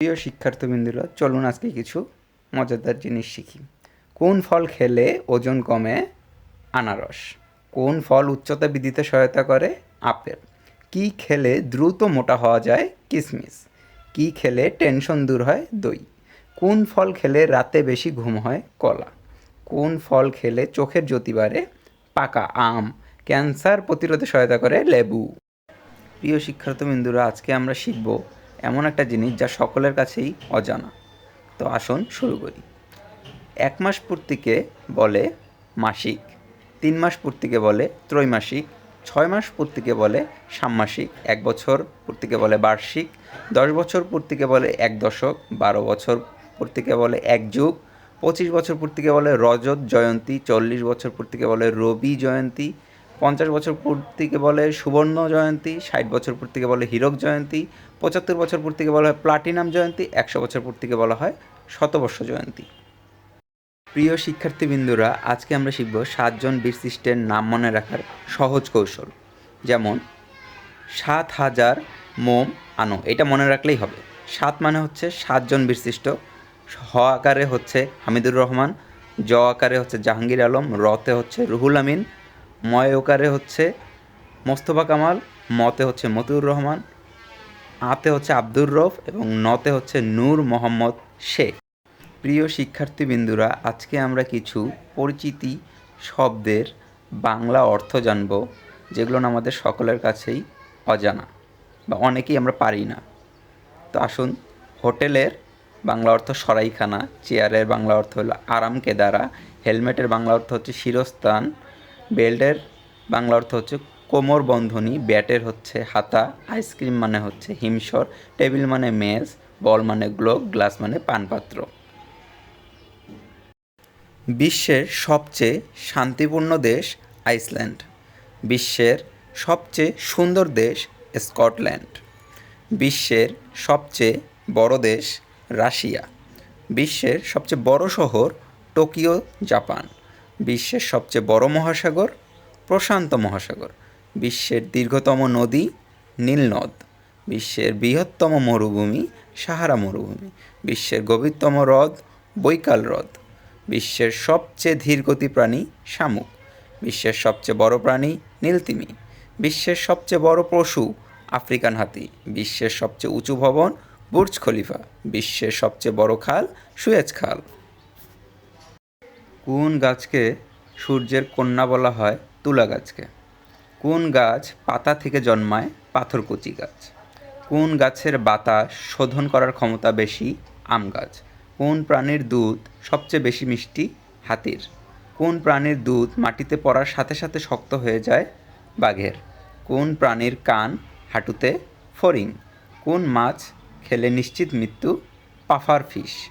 প্রিয় শিক্ষার্থীবৃন্দুরা, চলুন আজকে কিছু মজাদার জিনিস শিখি। কোন ফল খেলে ওজন কমে? আনারস। কোন ফল উচ্চতা বৃদ্ধিতে সহায়তা করে? আপেল। কি খেলে দ্রুত মোটা হওয়া যায়? কিশমিশ কি খেলে টেনশন দূর হয়? দই। কোন ফল খেলে রাতে বেশি ঘুম হয়? কলা। কোন ফল খেলে চোখের জ্যোতি বাড়ে? পাকা আম। ক্যান্সার প্রতিরোধে সহায়তা করে লেবু। প্রিয় শিক্ষার্থীবৃন্দুরা, আজকে আমরা শিখব এমন একটা জিনিস যা সকলের কাছেই অজানা। তো আসুন শুরু করি। এক মাস পূর্তিকে বলে মাসিক, তিন মাস পূর্তিকে বলে ত্রৈমাসিক, ছয় মাস পূর্তিকে বলে ষান্মাসিক এক বছর পূর্তিকে বলে বার্ষিক, দশ বছর পূর্তিকে বলে এক দশক, বারো বছর পূর্তিকে বলে এক যুগ, পঁচিশ বছর পূর্তিকে বলে রজত জয়ন্তী, চল্লিশ বছর পূর্তিকে বলে রবি জয়ন্তী পঞ্চাশ বছর পূর্তিকে বলে সুবর্ণ জয়ন্তী, ষাট বছর পূর্তিকে বলে হীরক জয়ন্তী, পঁচাত্তর বছর পূর্তিকে বলা হয় প্লাটিনাম জয়ন্তী, একশো বছর পূর্তিকে বলা হয় শতবর্ষ জয়ন্তী। প্রিয় শিক্ষার্থীবৃন্দুরা, আজকে আমরা শিখব সাতজন বীরশ্রেষ্ঠের নাম মনে রাখার সহজ কৌশল। যেমন, সাত হাজার মোম আনো, এটা মনে রাখলেই হবে। সাত মানে হচ্ছে সাতজন বীরশ্রেষ্ঠ হ আকারে হচ্ছে হামিদুর রহমান, জ আকারে হচ্ছে জাহাঙ্গীর আলম, রতে হচ্ছে রুহুল আমিন ময় ওকারে হচ্ছে মোস্তফা কামাল, মতে হচ্ছে মতিউর রহমান, আতে হচ্ছে আব্দুর রফ এবং নতে হচ্ছে নূর মোহাম্মদ শেখ। প্রিয় শিক্ষার্থীবৃন্দুরা, আজকে আমরা কিছু পরিচিতি শব্দের বাংলা অর্থ জানব, যেগুলো আমাদের সকলের কাছেই অজানা বা অনেকেই আমরা পারি না। তো আসুন, হোটেলের বাংলা অর্থ সরাইখানা, চেয়ারের বাংলা অর্থ হলো আরাম কেদারা হেলমেটের বাংলা অর্থ হচ্ছে শিরস্থান বেল্টের বাংলা অর্থ হচ্ছে কোমর বন্ধনী, ব্যাটের হচ্ছে হাতা, আইসক্রিম মানে হচ্ছে হিমসর টেবিল মানে মেজ, বল মানে গ্লোব গ্লাস মানে পানপাত্র। বিশ্বের সবচেয়ে শান্তিপূর্ণ দেশ আইসল্যান্ড। বিশ্বের সবচেয়ে সুন্দর দেশ স্কটল্যান্ড। বিশ্বের সবচেয়ে বড় দেশ রাশিয়া। বিশ্বের সবচেয়ে বড় শহর টোকিও, জাপান। বিশ্বের সবচেয়ে বড় মহাসাগর, প্রশান্ত মহাসাগর। বিশ্বের দীর্ঘতম নদী নীলনদ বিশ্বের বৃহত্তম মরুভূমি, সাহারা মরুভূমি। বিশ্বের গভীরতম হ্রদ, বৈকাল হ্রদ। বিশ্বের সবচেয়ে ধীরগতি প্রাণী, শামুক। বিশ্বের সবচেয়ে বড় প্রাণী, নীলতিমি। বিশ্বের সবচেয়ে বড় পশু, আফ্রিকান হাতি। বিশ্বের সবচেয়ে উঁচু ভবন, বুর্জ খলিফা। বিশ্বের সবচেয়ে বড় খাল, সুয়েজ খাল। কোন গাছকে সূর্যের কন্যা বলা হয়? তুলা গাছকে। কোন গাছ পাতা থেকে জন্মায়? পাথরকুচি গাছ। কোন গাছের বাতাস শোধন করার ক্ষমতা বেশি? আম গাছ। কোন প্রাণীর দুধ সবচেয়ে বেশি মিষ্টি? হাতির। কোন প্রাণীর দুধ মাটিতে পড়ার সাথে সাথে শক্ত হয়ে যায়? বাঘের। কোন প্রাণীর কান হাঁটুতে ফড়িং? কোন মাছ খেলে নিশ্চিত মৃত্যু? Puffer fish.